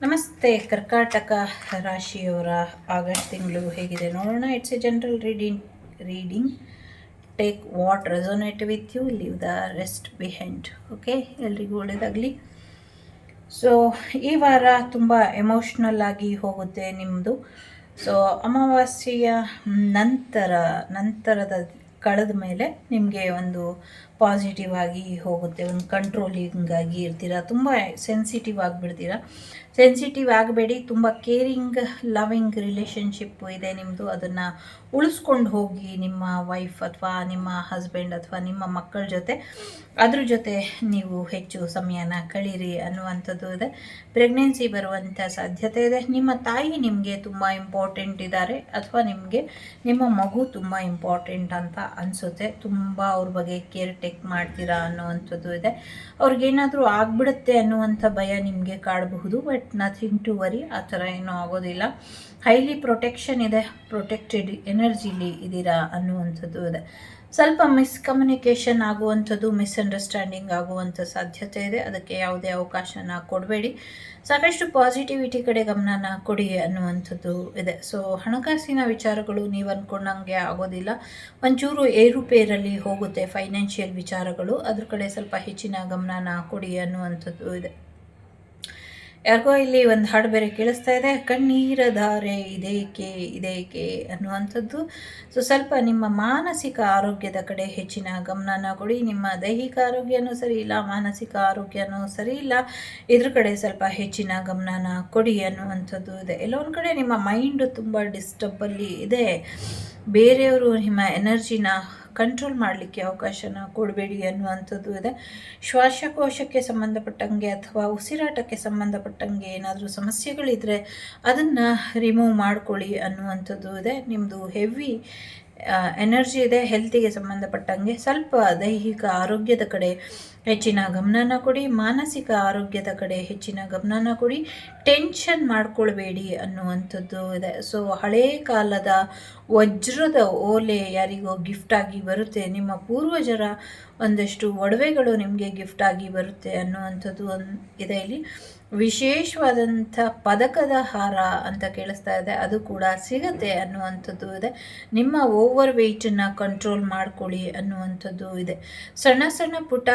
ನಮಸ್ತೆ. ಕರ್ಕಾಟಕ ರಾಶಿಯವರ ಆಗಸ್ಟ್ ತಿಂಗಳು ಹೇಗಿದೆ ನೋಡೋಣ. It's a general reading reading take what resonate with you leave the rest behind okay ಎಲ್ರಿಗೂ ಒಳ್ಳೆಯದಾಗಲಿ ಸೊ ಈ ವಾರ ತುಂಬ ಎಮೋಷ್ನಲ್ ಆಗಿ ಹೋಗುತ್ತೆ ನಿಮ್ಮದು ಸೊ ಅಮಾವಾಸ್ಯೆಯ ನಂತರ, ನಂತರದ ಕಳೆದ ಮೇಲೆ ನಿಮಗೆ ಒಂದು ಪಾಸಿಟಿವ್ ಆಗಿ ಹೋಗುತ್ತೆ. ಒಂದು ಕಂಟ್ರೋಲಿಂಗ್ ಆಗಿ ಇರ್ತೀರ? ತುಂಬ ಸೆನ್ಸಿಟಿವ್ ಆಗಿಬಿಡ್ತೀರ? ಸೆನ್ಸಿಟಿವ್ ಆಗಬೇಡಿ ತುಂಬ ಕೇರಿಂಗ್ ಲವಿಂಗ್ ರಿಲೇಷನ್ಶಿಪ್ ಇದೆ ನಿಮ್ಮದು ಅದನ್ನು ಉಳಿಸ್ಕೊಂಡು ಹೋಗಿ ನಿಮ್ಮ ವೈಫ್ ಅಥವಾ ನಿಮ್ಮ ಹಸ್ಬೆಂಡ್ ಅಥವಾ ನಿಮ್ಮ ಮಕ್ಕಳ ಜೊತೆ, ಅದ್ರ ಜೊತೆ ನೀವು ಹೆಚ್ಚು ಸಮಯನ ಕಳೀರಿ ಅನ್ನುವಂಥದ್ದು ಇದೆ. ಪ್ರೆಗ್ನೆನ್ಸಿ ಬರುವಂಥ ಸಾಧ್ಯತೆ ಇದೆ. ನಿಮ್ಮ ತಾಯಿ ನಿಮಗೆ ತುಂಬ ಇಂಪಾರ್ಟೆಂಟ್ ಇದ್ದಾರೆ ಅಥವಾ ನಿಮಗೆ ನಿಮ್ಮ ಮಗು ತುಂಬ ಇಂಪಾರ್ಟೆಂಟ್ ಅಂತ ಅನಿಸುತ್ತೆ. ತುಂಬ ಅವ್ರ ಬಗ್ಗೆ ಕೇರ್ ಟೇಕ್ ಮಾಡ್ತೀರಾ ಅನ್ನುವಂಥದ್ದು ಇದೆ. ಅವ್ರಿಗೇನಾದರೂ ಆಗ್ಬಿಡುತ್ತೆ ಅನ್ನುವಂಥ ಭಯ ನಿಮಗೆ ಕಾಡಬಹುದು ಬಟ್ ನಥಿಂಗ್ ಟು ವರಿ ಆ ಥರ ಏನೂ ಆಗೋದಿಲ್ಲ. ಹೈಲಿ ಪ್ರೊಟೆಕ್ಷನ್ ಇದೆ ಪ್ರೊಟೆಕ್ಟೆಡ್ ಎನರ್ಜಿಲಿ ಇದ್ದೀರಾ ಅನ್ನುವಂಥದ್ದು ಇದೆ. ಸ್ವಲ್ಪ ಮಿಸ್ಕಮ್ಯುನಿಕೇಷನ್ ಆಗುವಂಥದ್ದು ಮಿಸ್ಅಂಡರ್ಸ್ಟ್ಯಾಂಡಿಂಗ್ ಆಗುವಂಥ ಸಾಧ್ಯತೆ ಇದೆ. ಅದಕ್ಕೆ ಯಾವುದೇ ಅವಕಾಶನ ಕೊಡಬೇಡಿ. ಸಾಕಷ್ಟು ಪಾಸಿಟಿವಿಟಿ ಕಡೆ ಗಮನನ ಕೊಡಿ ಅನ್ನುವಂಥದ್ದು ಇದೆ. ಸೊ ಹಣಕಾಸಿನ ವಿಚಾರಗಳು ನೀವು ಅಂದ್ಕೊಂಡಂಗೆ ಆಗೋದಿಲ್ಲ. ಒಂಚೂರು ಏರುಪೇರಲ್ಲಿ ಹೋಗುತ್ತೆ ಫೈನಾನ್ಷಿಯಲ್ ವಿಚಾರಗಳು. ಅದ್ರ ಕಡೆ ಸ್ವಲ್ಪ ಹೆಚ್ಚಿನ ಗಮನನ ಕೊಡಿ ಅನ್ನುವಂಥದ್ದು ಇದೆ. ಯಾರಿಗೋ ಇಲ್ಲಿ ಒಂದು ಹಾಡು ಬೇರೆ ಕೇಳಿಸ್ತಾ ಇದೆ. ಕಣ್ಣೀರ ಧಾರೆ ಇದೇಕೆ ಇದೇಕೆ ಅನ್ನುವಂಥದ್ದು. ಸೊ ಸ್ವಲ್ಪ ನಿಮ್ಮ ಮಾನಸಿಕ ಆರೋಗ್ಯದ ಕಡೆ ಹೆಚ್ಚಿನ ಗಮನನ ಕೊಡಿ. ನಿಮ್ಮ ದೈಹಿಕ ಆರೋಗ್ಯನೂ ಸರಿ ಇಲ್ಲ, ಮಾನಸಿಕ ಆರೋಗ್ಯನೂ ಸರಿ ಇಲ್ಲ. ಇದ್ರ ಕಡೆ ಸ್ವಲ್ಪ ಹೆಚ್ಚಿನ ಗಮನನ ಕೊಡಿ ಅನ್ನುವಂಥದ್ದು ಇದೆ. ಎಲ್ಲೊಂದು ಕಡೆ ನಿಮ್ಮ ಮೈಂಡ್ ತುಂಬ ಡಿಸ್ಟರ್ಬಲ್ಲಿ ಇದೆ. ಬೇರೆಯವರು ನಿಮ್ಮ ಎನರ್ಜಿನ ಕಂಟ್ರೋಲ್ ಮಾಡಲಿಕ್ಕೆ ಅವಕಾಶನ ಕೊಡಬೇಡಿ ಅನ್ನುವಂಥದ್ದು ಇದೆ. ಶ್ವಾಸಕೋಶಕ್ಕೆ ಸಂಬಂಧಪಟ್ಟಂಗೆ ಅಥವಾ ಉಸಿರಾಟಕ್ಕೆ ಸಂಬಂಧಪಟ್ಟಂಗೆ ಏನಾದರೂ ಸಮಸ್ಯೆಗಳಿದ್ದರೆ ಅದನ್ನು ರಿಮೂವ್ ಮಾಡ್ಕೊಳ್ಳಿ ಅನ್ನುವಂಥದ್ದು ಇದೆ. ನಿಮ್ಮದು ಹೆವಿ ಎನರ್ಜಿ ಇದೆ ಹೆಲ್ತಿಗೆ ಸಂಬಂಧಪಟ್ಟಂಗೆ ಸ್ವಲ್ಪ ದೈಹಿಕ ಆರೋಗ್ಯದ ಕಡೆ ಹೆಚ್ಚಿನ ಗಮನನ ಕೊಡಿ, ಮಾನಸಿಕ ಆರೋಗ್ಯದ ಕಡೆ ಹೆಚ್ಚಿನ ಗಮನನ ಕೊಡಿ ಟೆನ್ಷನ್ ಮಾಡ್ಕೊಳ್ಬೇಡಿ ಅನ್ನುವಂಥದ್ದು ಇದೆ. ಸೊ ಹಳೇ ಕಾಲದ ವಜ್ರದ ಓಲೆ ಯಾರಿಗೋ ಗಿಫ್ಟಾಗಿ ಬರುತ್ತೆ, ನಿಮ್ಮ ಪೂರ್ವಜರ ಒಂದಷ್ಟು ಒಡವೆಗಳು ನಿಮಗೆ ಗಿಫ್ಟಾಗಿ ಬರುತ್ತೆ ಅನ್ನುವಂಥದ್ದು ಒಂದು ಇದೆ ಇಲ್ಲಿ. ವಿಶೇಷವಾದಂಥ ಪದಕದ ಹಾರ ಅಂತ ಕೇಳಿಸ್ತಾ ಇದೆ. ಅದು ಕೂಡ ಸಿಗುತ್ತೆ ಅನ್ನುವಂಥದ್ದು ಇದೆ. ನಿಮ್ಮ ಓವರ್ ವೆಯ್ಟನ್ನು ಕಂಟ್ರೋಲ್ ಮಾಡ್ಕೊಳ್ಳಿ ಅನ್ನುವಂಥದ್ದು ಇದೆ. ಸಣ್ಣ ಸಣ್ಣ ಪುಟ್ಟ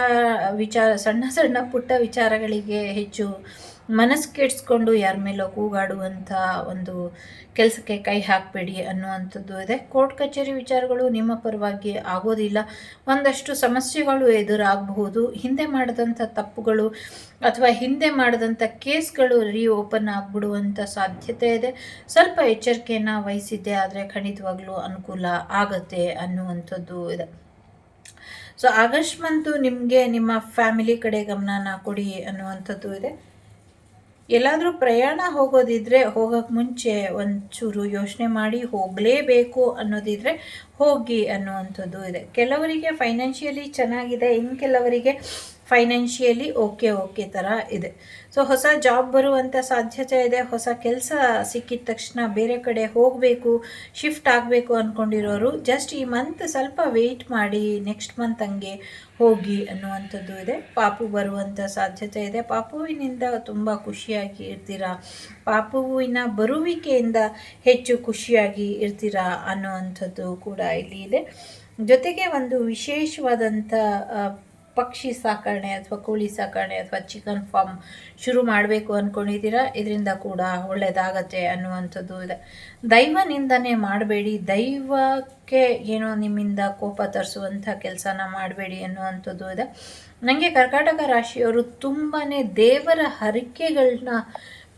ವಿಚಾರ, ಸಣ್ಣ ಸಣ್ಣ ಪುಟ್ಟ ವಿಚಾರಗಳಿಗೆ ಹೆಚ್ಚು ಮನಸ್ಸು ಕೆಡಿಸ್ಕೊಂಡು ಯಾರ ಮೇಲೆ ಕೂಗಾಡುವಂಥ ಒಂದು ಕೆಲಸಕ್ಕೆ ಕೈ ಹಾಕಬೇಡಿ ಅನ್ನುವಂಥದ್ದು ಇದೆ. ಕೋರ್ಟ್ ಕಚೇರಿ ವಿಚಾರಗಳು ನಿಮ್ಮ ಪರವಾಗಿ ಆಗೋದಿಲ್ಲ. ಒಂದಷ್ಟು ಸಮಸ್ಯೆಗಳು ಎದುರಾಗಬಹುದು. ಹಿಂದೆ ಮಾಡಿದಂಥ ತಪ್ಪುಗಳು ಅಥವಾ ಹಿಂದೆ ಮಾಡಿದಂಥ ಕೇಸ್ಗಳು ರೀ ಓಪನ್ ಆಗಿಬಿಡುವಂಥ ಸಾಧ್ಯತೆ ಇದೆ. ಸ್ವಲ್ಪ ಎಚ್ಚರಿಕೆಯನ್ನು ವಹಿಸಿದ್ದೆ ಆದರೆ ಖಂಡಿತವಾಗ್ಲೂ ಅನುಕೂಲ ಆಗತ್ತೆ ಅನ್ನುವಂಥದ್ದು ಇದೆ. ಸೊ, ಆಗಸ್ಟ್ ಮಂತು ನಿಮಗೆ ನಿಮ್ಮ ಫ್ಯಾಮಿಲಿ ಕಡೆ ಗಮನನ ಕೊಡಿ ಅನ್ನುವಂಥದ್ದು ಇದೆ. ಎಲ್ಲಾದರೂ ಪ್ರಯಾಣ ಹೋಗೋದಿದ್ರೆ ಹೋಗೋಕ್ಕೆ ಮುಂಚೆ ಒಂಚೂರು ಯೋಚನೆ ಮಾಡಿ ಹೋಗಲೇಬೇಕು ಅನ್ನೋದಿದ್ರೆ ಹೋಗಿ ಅನ್ನುವಂಥದ್ದು ಇದೆ. ಕೆಲವರಿಗೆ ಫೈನಾನ್ಷಿಯಲಿ ಚೆನ್ನಾಗಿದೆ ಇನ್ನು ಕೆಲವರಿಗೆ ಫೈನಾನ್ಷಿಯಲಿ ಓಕೆ ಓಕೆ ಥರ ಇದೆ. ಸೊ ಹೊಸ ಜಾಬ್ ಬರುವಂಥ ಸಾಧ್ಯತೆ ಇದೆ, ಹೊಸ ಕೆಲಸ ಸಿಕ್ಕಿದ ತಕ್ಷಣ ಬೇರೆ ಕಡೆ ಹೋಗಬೇಕು ಶಿಫ್ಟ್ ಆಗಬೇಕು ಅಂದ್ಕೊಂಡಿರೋರು ಜಸ್ಟ್ ಈ ಮಂತ್ ಸ್ವಲ್ಪ ವೆಯ್ಟ್ ಮಾಡಿ ನೆಕ್ಸ್ಟ್ ಮಂತ್ ಹಂಗೆ ಹೋಗಿ ಅನ್ನುವಂಥದ್ದು ಇದೆ. ಪಾಪು ಬರುವಂಥ ಸಾಧ್ಯತೆ ಇದೆ. ಪಾಪುವಿನಿಂದ ತುಂಬ ಖುಷಿಯಾಗಿ ಇರ್ತೀರಾ? ಪಾಪುವಿನ ಬರುವಿಕೆಯಿಂದ ಹೆಚ್ಚು ಖುಷಿಯಾಗಿ ಇರ್ತೀರಾ ಅನ್ನುವಂಥದ್ದು ಕೂಡ ಇಲ್ಲಿ ಇದೆ. ಜೊತೆಗೆ ಒಂದು ವಿಶೇಷವಾದಂಥ ಪಕ್ಷಿ ಸಾಕಣೆ ಅಥವಾ ಕೋಳಿ ಸಾಕಣೆ ಅಥವಾ ಚಿಕನ್ ಫಾರ್ಮ್ ಶುರು ಮಾಡಬೇಕು ಅಂದ್ಕೊಂಡಿದ್ದೀರಾ ಇದರಿಂದ ಕೂಡ ಒಳ್ಳೆಯದಾಗತ್ತೆ ಅನ್ನುವಂಥದ್ದು ಇದೆ. ದೈವ ನಿಂದನೆ ಮಾಡಬೇಡಿ. ದೈವಕ್ಕೆ ಏನೋ ನಿಮ್ಮಿಂದ ಕೋಪ ತರಿಸುವಂಥ ಕೆಲಸನ ಮಾಡಬೇಡಿ ಅನ್ನುವಂಥದ್ದು ಇದೆ. ನನಗೆ ಕರ್ಕಾಟಕ ರಾಶಿಯವರು ತುಂಬಾ ದೇವರ ಹರಿಕೆಗಳನ್ನ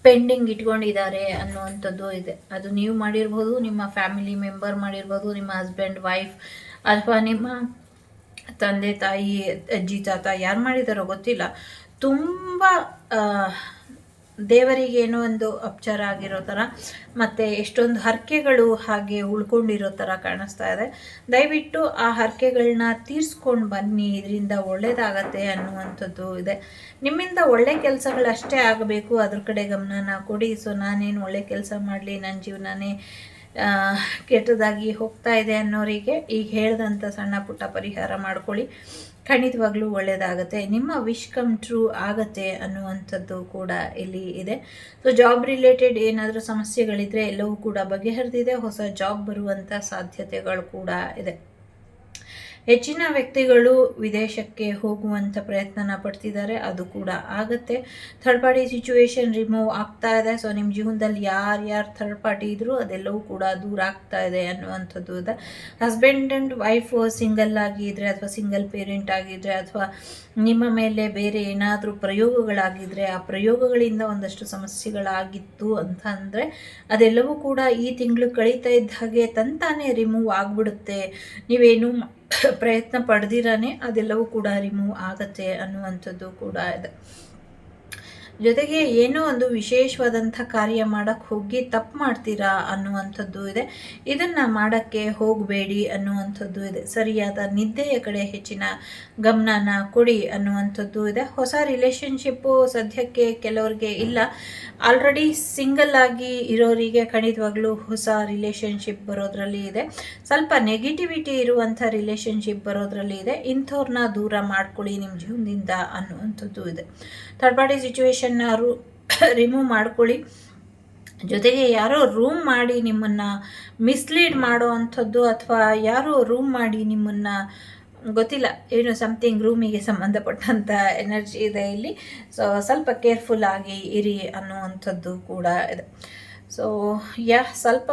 ಪೆಂಡಿಂಗ್ ಇಟ್ಕೊಂಡಿದ್ದಾರೆ ಅನ್ನುವಂಥದ್ದು ಇದೆ. ಅದು ನೀವು ಮಾಡಿರ್ಬೋದು, ನಿಮ್ಮ ಫ್ಯಾಮಿಲಿ ಮೆಂಬರ್ ಮಾಡಿರ್ಬೋದು, ನಿಮ್ಮ ಹಸ್ಬೆಂಡ್, ವೈಫ್, ಅಥವಾ ನಿಮ್ಮ ತಂದೆ, ತಾಯಿ, ಅಜ್ಜಿ, ತಾತ ಯಾರು ಮಾಡಿದಾರೋ ಗೊತ್ತಿಲ್ಲ. ತುಂಬ ದೇವರಿಗೆ ಏನೋ ಒಂದು ಅಪಚಾರ ಆಗಿರೋ ಥರ ಮತ್ತು ಎಷ್ಟೊಂದು ಹರಕೆಗಳು ಹಾಗೆ ಉಳ್ಕೊಂಡಿರೋ ಥರ ಕಾಣಿಸ್ತಾ ಇದೆ. ದಯವಿಟ್ಟು ಆ ಹರಕೆಗಳನ್ನ ತೀರಿಸ್ಕೊಂಡು ಬನ್ನಿ, ಇದರಿಂದ ಒಳ್ಳೆಯದಾಗತ್ತೆ ಅನ್ನುವಂಥದ್ದು ಇದೆ. ನಿಮ್ಮಿಂದ ಒಳ್ಳೆ ಕೆಲಸಗಳಷ್ಟೇ ಆಗಬೇಕು. ಅದ್ರ ಕಡೆ ಗಮನನ ಕೊಡಿ. ಸೊ ನಾನೇನು ಒಳ್ಳೆ ಕೆಲಸ ಮಾಡಲಿ ನನ್ನ ಜೀವನನೇ ಕೆಟ್ಟದಾಗಿ ಹೋಗ್ತಾ ಇದೆ ಅನ್ನೋರಿಗೆ ಈಗ ಹೇಳಿದಂಥ ಸಣ್ಣ ಪುಟ್ಟ ಪರಿಹಾರ ಮಾಡ್ಕೊಳ್ಳಿ. ಖಂಡಿತವಾಗ್ಲೂ ಒಳ್ಳೆಯದಾಗುತ್ತೆ ನಿಮ್ಮ ವಿಶ್ ಕಮ್ ಟ್ರೂ ಆಗತ್ತೆ ಅನ್ನುವಂಥದ್ದು ಕೂಡ ಇಲ್ಲಿ ಇದೆ. ಸೊ ಜಾಬ್ ರಿಲೇಟೆಡ್ ಏನಾದರೂ ಸಮಸ್ಯೆಗಳಿದ್ರೆ ಎಲ್ಲವೂ ಕೂಡ ಬಗೆಹರಿದಿದೆ. ಹೊಸ ಜಾಬ್ ಬರುವಂಥ ಸಾಧ್ಯತೆಗಳು ಕೂಡ ಇದೆ. ಹೆಚ್ಚಿನ ವ್ಯಕ್ತಿಗಳು ವಿದೇಶಕ್ಕೆ ಹೋಗುವಂಥ ಪ್ರಯತ್ನನ ಪಡ್ತಿದ್ದಾರೆ ಅದು ಕೂಡ ಆಗುತ್ತೆ. ಥರ್ಡ್ ಪಾರ್ಟಿ ಸಿಚುವೇಶನ್ ರಿಮೂವ್ ಆಗ್ತಾ ಇದೆ. ಸೊ ನಿಮ್ಮ ಜೀವನದಲ್ಲಿ ಯಾರು ಯಾರು ಥರ್ಡ್ ಪಾರ್ಟಿ ಇದ್ದರೂ ಅದೆಲ್ಲವೂ ಕೂಡ ದೂರ ಆಗ್ತಾ ಇದೆ ಅನ್ನುವಂಥದ್ದು ಇದೆ. ಹಸ್ಬೆಂಡ್ ಆ್ಯಂಡ್ ವೈಫ್ ಸಿಂಗಲ್ ಆಗಿದ್ದರೆ ಅಥವಾ ಸಿಂಗಲ್ ಪೇರೆಂಟ್ ಆಗಿದ್ರೆ ಅಥವಾ ನಿಮ್ಮ ಮೇಲೆ ಬೇರೆ ಏನಾದರೂ ಪ್ರಯೋಗಗಳಾಗಿದ್ರೆ ಆ ಪ್ರಯೋಗಗಳಿಂದ ಒಂದಷ್ಟು ಸಮಸ್ಯೆಗಳಾಗಿತ್ತು ಅಂತ ಅಂದರೆ ಅದೆಲ್ಲವೂ ಕೂಡ ಈ ತಿಂಗಳು ಕಳೀತಾ ಇದ್ದ ಹಾಗೆ ತಂತಾನೇ ರಿಮೂವ್ ಆಗಿಬಿಡುತ್ತೆ. ನೀವೇನು ಪ್ರಯತ್ನ ಪಡೆದಿರಾನೆ ಅದೆಲ್ಲವೂ ಕೂಡ ರಿಮೂವ್ ಆಗತ್ತೆ ಅನ್ನುವಂಥದ್ದು ಕೂಡ ಇದೆ. ಜೊತೆಗೆ ಏನೋ ಒಂದು ವಿಶೇಷವಾದಂಥ ಕಾರ್ಯ ಮಾಡೋಕ್ಕೆ ಹೋಗಿ ತಪ್ಪು ಮಾಡ್ತೀರಾ ಅನ್ನುವಂಥದ್ದು ಇದೆ. ಇದನ್ನು ಮಾಡೋಕ್ಕೆ ಹೋಗಬೇಡಿ ಅನ್ನುವಂಥದ್ದು ಇದೆ. ಸರಿಯಾದ ನಿದ್ದೆಯ ಕಡೆ ಹೆಚ್ಚಿನ ಗಮನನ ಕೊಡಿ ಅನ್ನುವಂಥದ್ದು ಇದೆ. ಹೊಸ ರಿಲೇಷನ್ಶಿಪ್ಪು ಸದ್ಯಕ್ಕೆ ಕೆಲವರಿಗೆ ಇಲ್ಲ. ಆಲ್ರೆಡಿ ಸಿಂಗಲ್ ಆಗಿ ಇರೋರಿಗೆ ಖಂಡಿತವಾಗ್ಲೂ ಹೊಸ ರಿಲೇಷನ್ಶಿಪ್ ಬರೋದ್ರಲ್ಲಿ ಇದೆ. ಸ್ವಲ್ಪ ನೆಗೆಟಿವಿಟಿ ಇರುವಂಥ ರಿಲೇಷನ್ಶಿಪ್ ಬರೋದ್ರಲ್ಲಿ ಇದೆ. ಇಂಥವ್ರನ್ನ ದೂರ ಮಾಡ್ಕೊಳ್ಳಿ ನಿಮ್ಮ ಜೀವನದಿಂದ ಅನ್ನುವಂಥದ್ದು ಇದೆ. ಥರ್ಡ್ ಪಾರ್ಟಿ ಸಿಚುವೇಶನ್ನ ರೂ ರಿಮೂವ್ ಮಾಡ್ಕೊಳ್ಳಿ. ಜೊತೆಗೆ ಯಾರೋ ರೂಮ್ ಮಾಡಿ ನಿಮ್ಮನ್ನು ಮಿಸ್ಲೀಡ್ ಮಾಡೋ ಅಂಥದ್ದು ಅಥವಾ ಯಾರೋ ರೂಮ್ ಮಾಡಿ ನಿಮ್ಮನ್ನು, ಗೊತ್ತಿಲ್ಲ, ಏನು ಸಮಥಿಂಗ್ ರೂಮಿಗೆ ಸಂಬಂಧಪಟ್ಟಂಥ ಎನರ್ಜಿ ಇದೆ ಇಲ್ಲಿ. ಸೊ ಸ್ವಲ್ಪ ಕೇರ್ಫುಲ್ ಆಗಿ ಇರಿ ಅನ್ನುವಂಥದ್ದು ಕೂಡ ಇದೆ. ಸೊ ಯಾ, ಸ್ವಲ್ಪ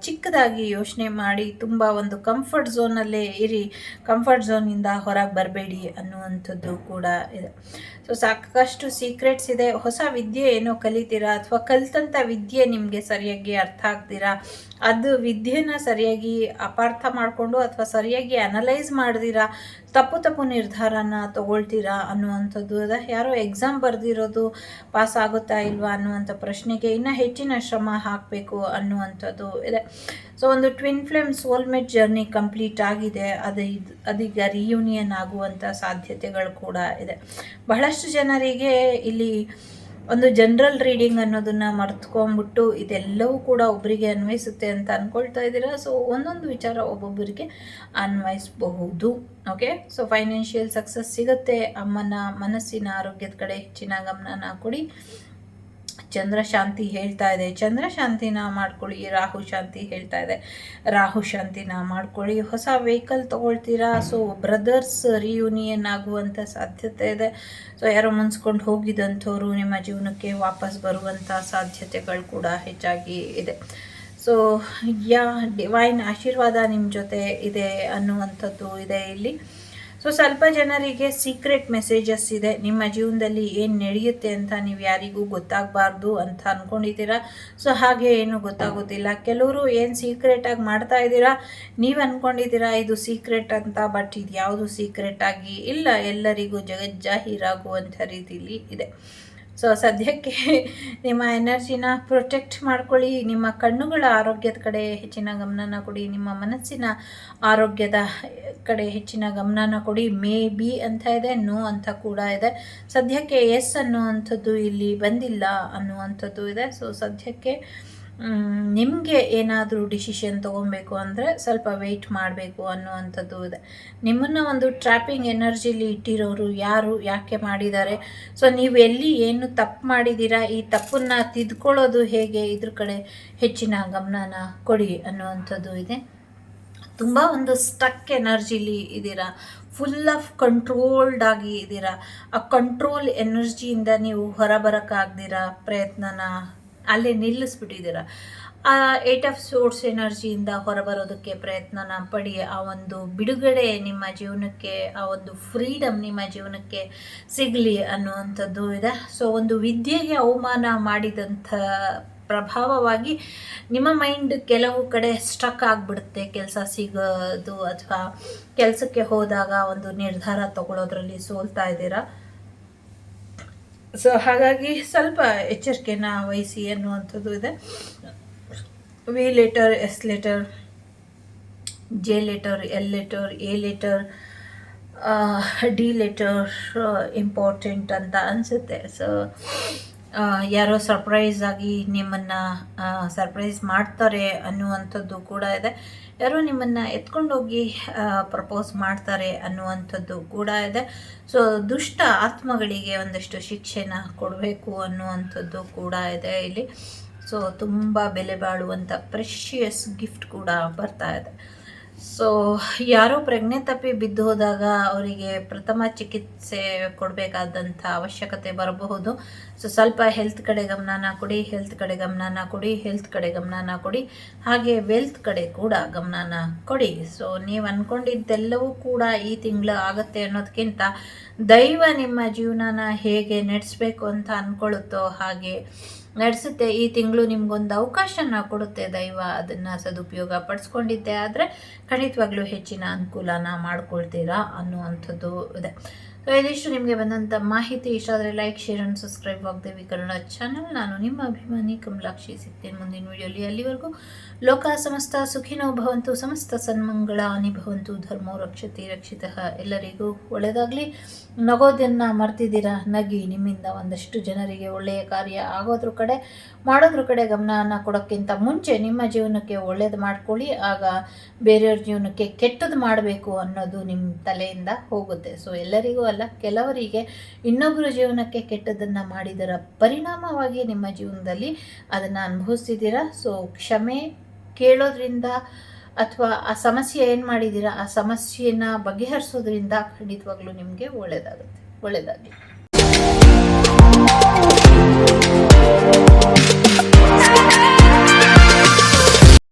ಚಿಕ್ಕದಾಗಿ ಯೋಚನೆ ಮಾಡಿ ತುಂಬ ಒಂದು ಕಂಫರ್ಟ್ ಝೋನಲ್ಲೇ ಇರಿ. ಕಂಫರ್ಟ್ ಝೋನಿಂದ ಹೊರಗೆ ಬರಬೇಡಿ ಅನ್ನುವಂಥದ್ದು ಕೂಡ ಇದೆ. ಸೊ ಸಾಕಷ್ಟು ಸೀಕ್ರೆಟ್ಸ್ ಇದೆ. ಹೊಸ ವಿದ್ಯೆ ಏನೋ ಕಲಿತೀರಾ ಅಥವಾ ಕಲಿತಂಥ ವಿದ್ಯೆ ನಿಮಗೆ ಸರಿಯಾಗಿ ಅರ್ಥ ಆಗ್ತೀರಾ? ಅದು ವಿದ್ಯೆನ ಸರಿಯಾಗಿ ಅಪಾರ್ಥ ಮಾಡಿಕೊಂಡು ಅಥವಾ ಸರಿಯಾಗಿ ಅನಲೈಸ್ ಮಾಡ್ದಿರಾ, ತಪ್ಪು ತಪ್ಪು ನಿರ್ಧಾರನ ತಗೊಳ್ತೀರಾ ಅನ್ನುವಂಥದ್ದು. ಅದ ಯಾರೋ ಎಕ್ಸಾಮ್ ಬರೆದಿರೋದು ಪಾಸ್ ಆಗುತ್ತಾ ಇಲ್ವಾ ಅನ್ನುವಂಥ ಪ್ರಶ್ನೆಗೆ ಇನ್ನೂ ಹೆಚ್ಚಿನ ಶ್ರಮ ಹಾಕಬೇಕು ಅನ್ನುವಂಥದ್ದು ಇದೆ. ಸೊ ಒಂದು twin flame soulmate journey complete ಆಗಿದೆ. ಅದು ಇದು, ಅದೀಗ ರಿಯೂನಿಯನ್ ಆಗುವಂಥ ಸಾಧ್ಯತೆಗಳು ಕೂಡ ಇದೆ. ಬಹಳಷ್ಟು ಜನರಿಗೆ ಇಲ್ಲಿ ಒಂದು ಜನರಲ್ ರೀಡಿಂಗ್ ಅನ್ನೋದನ್ನು ಮರ್ತ್ಕೊಂಡ್ಬಿಟ್ಟು ಇದೆಲ್ಲವೂ ಕೂಡ ಒಬ್ಬರಿಗೆ ಅನ್ವಯಿಸುತ್ತೆ ಅಂತ ಅನ್ಕೊಳ್ತಾ ಇದ್ದೀರಾ? ಸೊ ಒಂದೊಂದು ವಿಚಾರ ಒಬ್ಬೊಬ್ಬರಿಗೆ ಅನ್ವಯಿಸಬಹುದು. ಓಕೆ ಸೊ ಫೈನಾನ್ಷಿಯಲ್ ಸಕ್ಸಸ್ ಸಿಗುತ್ತೆ. ಅಮ್ಮನ ಮನಸ್ಸಿನ ಆರೋಗ್ಯದ ಕಡೆ ಹೆಚ್ಚಿನ ಗಮನನ ಕೊಡಿ. ಚಂದ್ರ ಶಾಂತಿ ಹೇಳ್ತಾ ಇದೆ. ಚಂದ್ರಶಾಂತಿನ ಮಾಡ್ಕೊಳ್ಳಿ, ರಾಹು ಶಾಂತಿ ಹೇಳ್ತಾ ಇದೆ. ರಾಹು ಶಾಂತಿನ ಮಾಡ್ಕೊಳ್ಳಿ. ಹೊಸ ವೆಹಿಕಲ್ ತೊಗೊಳ್ತೀರಾ? ಸೊ ಬ್ರದರ್ಸ್ ರಿಯೂನಿಯನ್ ಆಗುವಂಥ ಸಾಧ್ಯತೆ ಇದೆ. ಸೊ ಯಾರೋ ಮುನ್ಸ್ಕೊಂಡು ಹೋಗಿದಂಥವ್ರು ನಿಮ್ಮ ಜೀವನಕ್ಕೆ ವಾಪಸ್ ಬರುವಂಥ ಸಾಧ್ಯತೆಗಳು ಕೂಡ ಹೆಚ್ಚಾಗಿ ಇದೆ. ಸೊ ಯಾ ಡಿವೈನ್ ಆಶೀರ್ವಾದ ನಿಮ್ಮ ಜೊತೆ ಇದೆ ಅನ್ನುವಂಥದ್ದು ಇದೆ ಇಲ್ಲಿ. ಸೊ ಸ್ವಲ್ಪ ಜನರಿಗೆ ಸೀಕ್ರೆಟ್ ಮೆಸೇಜಸ್ ಇದೆ. ನಿಮ್ಮ ಜೀವನದಲ್ಲಿ ಏನು ನಡೆಯುತ್ತೆ ಅಂತ ನೀವು ಯಾರಿಗೂ ಗೊತ್ತಾಗಬಾರ್ದು ಅಂತ ಅಂದ್ಕೊಂಡಿದ್ದೀರಾ ಸೊ ಹಾಗೆ ಏನು ಗೊತ್ತಾಗೋದಿಲ್ಲ. ಕೆಲವರು ಏನು ಸೀಕ್ರೆಟಾಗಿ ಮಾಡ್ತಾ ಇದ್ದೀರಾ? ನೀವು ಅಂದ್ಕೊಂಡಿದ್ದೀರಾ ಇದು ಸೀಕ್ರೆಟ್ ಅಂತ ಬಟ್ ಇದು ಯಾವುದು ಸೀಕ್ರೆಟ್ ಆಗಿ ಇಲ್ಲ. ಎಲ್ಲರಿಗೂ ಜಗಜ್ಜಾಹೀರಾಗುವಂಥ ರೀತಿಯಲ್ಲಿ ಇದೆ. ಸೊ ಸದ್ಯಕ್ಕೆ ನಿಮ್ಮ ಎನರ್ಜಿನ ಪ್ರೊಟೆಕ್ಟ್ ಮಾಡ್ಕೊಳ್ಳಿ. ನಿಮ್ಮ ಕಣ್ಣುಗಳ ಆರೋಗ್ಯದ ಕಡೆ ಹೆಚ್ಚಿನ ಗಮನನ ಕೊಡಿ. ನಿಮ್ಮ ಮನಸ್ಸಿನ ಆರೋಗ್ಯದ ಕಡೆ ಹೆಚ್ಚಿನ ಗಮನನ ಕೊಡಿ. ಮೇ ಬಿ ಅಂತ ಇದೆ, ನೋ ಅಂತ ಕೂಡ ಇದೆ. ಸದ್ಯಕ್ಕೆ ಎಸ್ ಅನ್ನುವಂಥದ್ದು ಇಲ್ಲಿ ಬಂದಿಲ್ಲ ಅನ್ನುವಂಥದ್ದು ಇದೆ. ಸೊ ಸದ್ಯಕ್ಕೆ ನಿಮಗೆ ಏನಾದರೂ ಡಿಸಿಷನ್ ತೊಗೊಬೇಕು ಅಂದರೆ ಸ್ವಲ್ಪ ವೆಯ್ಟ್ ಮಾಡಬೇಕು ಅನ್ನುವಂಥದ್ದು ಇದೆ. ನಿಮ್ಮನ್ನು ಒಂದು ಟ್ರ್ಯಾಪಿಂಗ್ ಎನರ್ಜಿಲಿ ಇಟ್ಟಿರೋರು ಯಾರು, ಯಾಕೆ ಮಾಡಿದ್ದಾರೆ? ಸೊ ನೀವು ಎಲ್ಲಿ ಏನು ತಪ್ಪು ಮಾಡಿದ್ದೀರಾ? ಈ ತಪ್ಪನ್ನು ತಿದ್ಕೊಳ್ಳೋದು ಹೇಗೆ? ಇದ್ರ ಕಡೆ ಹೆಚ್ಚಿನ ಗಮನನ ಕೊಡಿ ಅನ್ನುವಂಥದ್ದು ಇದೆ. ತುಂಬ ಒಂದು ಸ್ಟಕ್ ಎನರ್ಜಿಲಿ ಇದ್ದೀರಾ? ಫುಲ್ ಆಫ್ ಕಂಟ್ರೋಲ್ಡ್ ಆಗಿ ಇದ್ದೀರಾ? ಆ ಕಂಟ್ರೋಲ್ ಎನರ್ಜಿಯಿಂದ ನೀವು ಹೊರಬರಕ್ಕಾಗ್ದಿರಾ ಪ್ರಯತ್ನನ? ಅಲ್ಲೇ ನಿಲ್ಲಿಸ್ಬಿಟ್ಟಿದ್ದೀರ. ಆ ಏಟ್ ಆಫ್ ಸೋರ್ಸ್ ಎನರ್ಜಿಯಿಂದ ಹೊರಬರೋದಕ್ಕೆ ಪ್ರಯತ್ನನ ಪಡಿ. ಆ ಒಂದು ಬಿಡುಗಡೆ ನಿಮ್ಮ ಜೀವನಕ್ಕೆ, ಆ ಒಂದು ಫ್ರೀಡಮ್ ನಿಮ್ಮ ಜೀವನಕ್ಕೆ ಸಿಗಲಿ ಅನ್ನುವಂಥದ್ದು ಇದೆ. ಸೊ ಒಂದು ವಿದ್ಯೆಗೆ ಅವಮಾನ ಮಾಡಿದಂಥ ಪ್ರಭಾವವಾಗಿ ನಿಮ್ಮ ಮೈಂಡ್ ಕೆಲವು ಕಡೆ ಸ್ಟಕ್ ಆಗಿಬಿಡುತ್ತೆ. ಕೆಲಸ ಸಿಗೋದು ಅಥವಾ ಕೆಲಸಕ್ಕೆ ಹೋದಾಗ ಒಂದು ನಿರ್ಧಾರ ತಗೊಳ್ಳೋದ್ರಲ್ಲಿ ಸೋಲ್ತಾ ಇದ್ದೀರಾ? ಸೊ ಹಾಗಾಗಿ ಸ್ವಲ್ಪ ಎಚ್ಚರಿಕೆನ ವಹಿಸಿ ಅನ್ನುವಂಥದ್ದು ಇದೆ. V letter S letter J letter L letter A letter D letter important ಅಂತ ಅನಿಸುತ್ತೆ. ಸೊ ಯಾರೋ ಸರ್ಪ್ರೈಸ್ ಆಗಿ ನಿಮ್ಮನ್ನು ಸರ್ಪ್ರೈಸ್ ಮಾಡ್ತಾರೆ ಅನ್ನುವಂಥದ್ದು ಕೂಡ ಇದೆ. ಯಾರೋ ನಿಮ್ಮನ್ನು ಎತ್ಕೊಂಡೋಗಿ ಪ್ರಪೋಸ್ ಮಾಡ್ತಾರೆ ಅನ್ನುವಂಥದ್ದು ಕೂಡ ಇದೆ. ಸೊ ದುಷ್ಟ ಆತ್ಮಗಳಿಗೆ ಒಂದಷ್ಟು ಶಿಕ್ಷೆನ ಕೊಡಬೇಕು ಅನ್ನುವಂಥದ್ದು ಕೂಡ ಇದೆ ಇಲ್ಲಿ. ಸೊ ತುಂಬ ಬೆಲೆ ಬಾಳುವಂಥ ಪ್ರೆಷಿಯಸ್ ಗಿಫ್ಟ್ ಕೂಡ ಬರ್ತಾ ಇದೆ. ಸೊ ಯಾರೋ ಪ್ರಜ್ಞೆ ತಪ್ಪಿ ಬಿದ್ದು ಹೋದಾಗ ಅವರಿಗೆ ಪ್ರಥಮ ಚಿಕಿತ್ಸೆ ಕೊಡಬೇಕಾದಂಥ ಅವಶ್ಯಕತೆ ಬರಬಹುದು. ಸೊ ಸ್ವಲ್ಪ ಹೆಲ್ತ್ ಕಡೆ ಗಮನನ ಕೊಡಿ ಹೆಲ್ತ್ ಕಡೆ ಗಮನನ ಕೊಡಿ ಹೆಲ್ತ್ ಕಡೆ ಗಮನನ ಕೊಡಿ, ಹಾಗೆ ವೆಲ್ತ್ ಕಡೆ ಕೂಡ ಗಮನನ ಕೊಡಿ. ಸೊ ನೀವು ಅಂದ್ಕೊಂಡಿದ್ದೆಲ್ಲವೂ ಕೂಡ ಈ ತಿಂಗಳು ಆಗುತ್ತೆ ಅನ್ನೋದಕ್ಕಿಂತ ದೈವ ನಿಮ್ಮ ಜೀವನನ ಹೇಗೆ ನಡೆಸಬೇಕು ಅಂತ ಅಂದ್ಕೊಳ್ಳುತ್ತೋ ಹಾಗೆ ನಡೆಸುತ್ತೆ. ಈ ತಿಂಗಳು ನಿಮ್ಗೊಂದು ಅವಕಾಶನ ಕೊಡುತ್ತೆ. ದೈವ ಅದನ್ನು ಸದುಪಯೋಗ ಪಡಿಸ್ಕೊಂಡಿದ್ದೆ. ಆದರೆ ಖಂಡಿತವಾಗ್ಲೂ ಹೆಚ್ಚಿನ ಅನುಕೂಲನ ಮಾಡ್ಕೊಳ್ತೀರಾ ಅನ್ನುವಂಥದ್ದು ಇದೆ. ಇದಿಷ್ಟು ನಿಮಗೆ ಬಂದಂಥ ಮಾಹಿತಿ. ಇಷ್ಟ ಆದರೆ like share and subscribe Vagdevi Kannada channel ನಾನು ನಿಮ್ಮ ಅಭಿಮಾನಿ ಕಮಲಾಕ್ಷಿ ಸಿಗ್ತೇನೆ ಮುಂದಿನ ವಿಡಿಯೋಲಿ ಅಲ್ಲಿವರೆಗೂ ಲೋಕ ಸಮಸ್ತ ಸುಖಿನೋ ಭವಂತು, ಸಮಸ್ತ ಸನ್ಮಂಗಳ ಭವಂತು, ಧರ್ಮೋ ರಕ್ಷತಿ ರಕ್ಷಿತ ಎಲ್ಲರಿಗೂ ಒಳ್ಳೆಯದಾಗಲಿ. ನಗೋದನ್ನು ಮರ್ತಿದ್ದೀರಾ? ನಗಿ, ನಿಮ್ಮಿಂದ ಒಂದಷ್ಟು ಜನರಿಗೆ ಒಳ್ಳೆಯ ಕಾರ್ಯ ಆಗೋದ್ರ ಕಡೆ, ಮಾಡೋದ್ರ ಕಡೆ ಗಮನವನ್ನು ಕೊಡೋಕ್ಕಿಂತ ಮುಂಚೆ ನಿಮ್ಮ ಜೀವನಕ್ಕೆ ಒಳ್ಳೇದು ಮಾಡ್ಕೊಳ್ಳಿ. ಆಗ ಬೇರೆಯವ್ರ ಜೀವನಕ್ಕೆ ಕೆಟ್ಟದ್ದು ಮಾಡಬೇಕು ಅನ್ನೋದು ನಿಮ್ಮ ತಲೆಯಿಂದ ಹೋಗುತ್ತೆ. ಸೊ ಎಲ್ಲರಿಗೂ ಅಲ್ಲ, ಕೆಲವರಿಗೆ ಇನ್ನೊಬ್ಬರ ಜೀವನಕ್ಕೆ ಕೆಟ್ಟದನ್ನು ಮಾಡಿದರ ಪರಿಣಾಮವಾಗಿ ನಿಮ್ಮ ಜೀವನದಲ್ಲಿ ಅದನ್ನು ಅನುಭವಿಸಿದ್ದೀರಾ ಸೊ ಕ್ಷಮೆ ಕೇಳೋದ್ರಿಂದ ಅಥವಾ ಆ ಸಮಸ್ಯೆ ಏನು ಮಾಡಿದ್ದೀರಾ? ಆ ಸಮಸ್ಯೆನ ಬಗೆಹರಿಸೋದ್ರಿಂದ ಖಂಡಿತವಾಗ್ಲೂ ನಿಮಗೆ ಒಳ್ಳೆಯದಾಗುತ್ತೆ ಒಳ್ಳೆಯದಾಗಲಿ